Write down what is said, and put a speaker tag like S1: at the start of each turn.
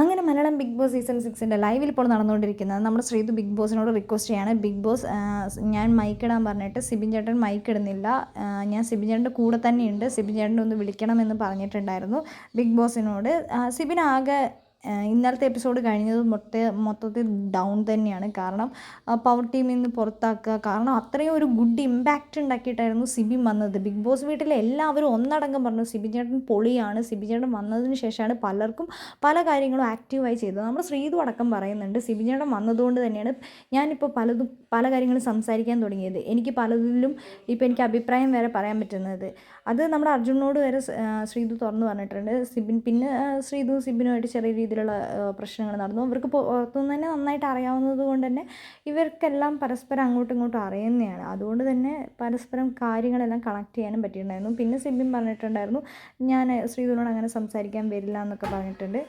S1: അങ്ങനെ Malayalam Big Boss season സിക്സിന്റെ ലൈവിൽ ഇപ്പോൾ നടന്നുകൊണ്ടിരിക്കുന്നത് നമ്മുടെ ശ്രീതു ബിഗ് ബോസിനോട് റിക്വസ്റ്റ് ചെയ്യാണ്. ബിഗ് ബോസ് ഞാൻ മൈക്ക് ഇടാൻ പറഞ്ഞിട്ട് സിബിൻ ചേട്ടൻ മൈക്ക് ഇടുന്നില്ല. ഞാൻ സിബിൻ ചേട്ടന്റെ കൂടെ തന്നെയുണ്ട്. സിബിൻ ചേട്ടനെ ഒന്ന് വിളിക്കണമെന്ന് പറഞ്ഞിട്ടുണ്ടായിരുന്നു ബിഗ് ബോസിനോട്. സിബിൻ ആകെ ഇന്നലത്തെ എപ്പിസോഡ് കഴിഞ്ഞത് മൊത്ത മൊത്തത്തിൽ ഡൗൺ തന്നെയാണ്. കാരണം പവർ ടീമിൽ നിന്ന് പുറത്താക്കുക. കാരണം അത്രയും ഒരു ഗുഡ് ഇമ്പാക്റ്റ് ഉണ്ടാക്കിയിട്ടായിരുന്നു സിബിൻ വന്നത്. ബിഗ് ബോസ് വീട്ടിലെ എല്ലാവരും ഒന്നടങ്കം പറഞ്ഞു സിബി ചേട്ടൻ പൊളിയാണ്. സിബി ചേട്ടൻ വന്നതിന് ശേഷമാണ് പലർക്കും പല കാര്യങ്ങളും ആക്റ്റീവായി ചെയ്തത്. നമ്മൾ ശ്രീതു അടക്കം പറയുന്നുണ്ട് സിബി ചേട്ടൻ വന്നതുകൊണ്ട് തന്നെയാണ് ഞാനിപ്പോൾ പലതും പല കാര്യങ്ങളും സംസാരിക്കാൻ തുടങ്ങിയത്. എനിക്ക് പലതിലും ഇപ്പോൾ എനിക്ക് അഭിപ്രായം വരെ പറയാൻ പറ്റുന്നത്. അത് നമ്മുടെ അർജുനോട് വരെ ശ്രീതു തുറന്നു പറഞ്ഞിട്ടുണ്ട്. സിബിൻ പിന്നെ ശ്രീതു സിബിനുമായിട്ട് ചെറിയ രീതിയിലുള്ള പ്രശ്നങ്ങൾ നടന്നു. ഇവർക്ക് പുറത്തുനിന്ന് തന്നെ നന്നായിട്ട് അറിയാവുന്നത് കൊണ്ട് തന്നെ ഇവർക്കെല്ലാം പരസ്പരം അങ്ങോട്ടും ഇങ്ങോട്ടും അറിയുന്നതാണ്. അതുകൊണ്ട് തന്നെ പരസ്പരം കാര്യങ്ങളെല്ലാം കണക്ട് ചെയ്യാനും പറ്റിയിട്ടുണ്ടായിരുന്നു. പിന്നെ സിബിൻ പറഞ്ഞിട്ടുണ്ടായിരുന്നു ഞാൻ ശ്രീധുവിനോട് അങ്ങനെ സംസാരിക്കാൻ വരില്ല എന്നൊക്കെ പറഞ്ഞിട്ടുണ്ട്.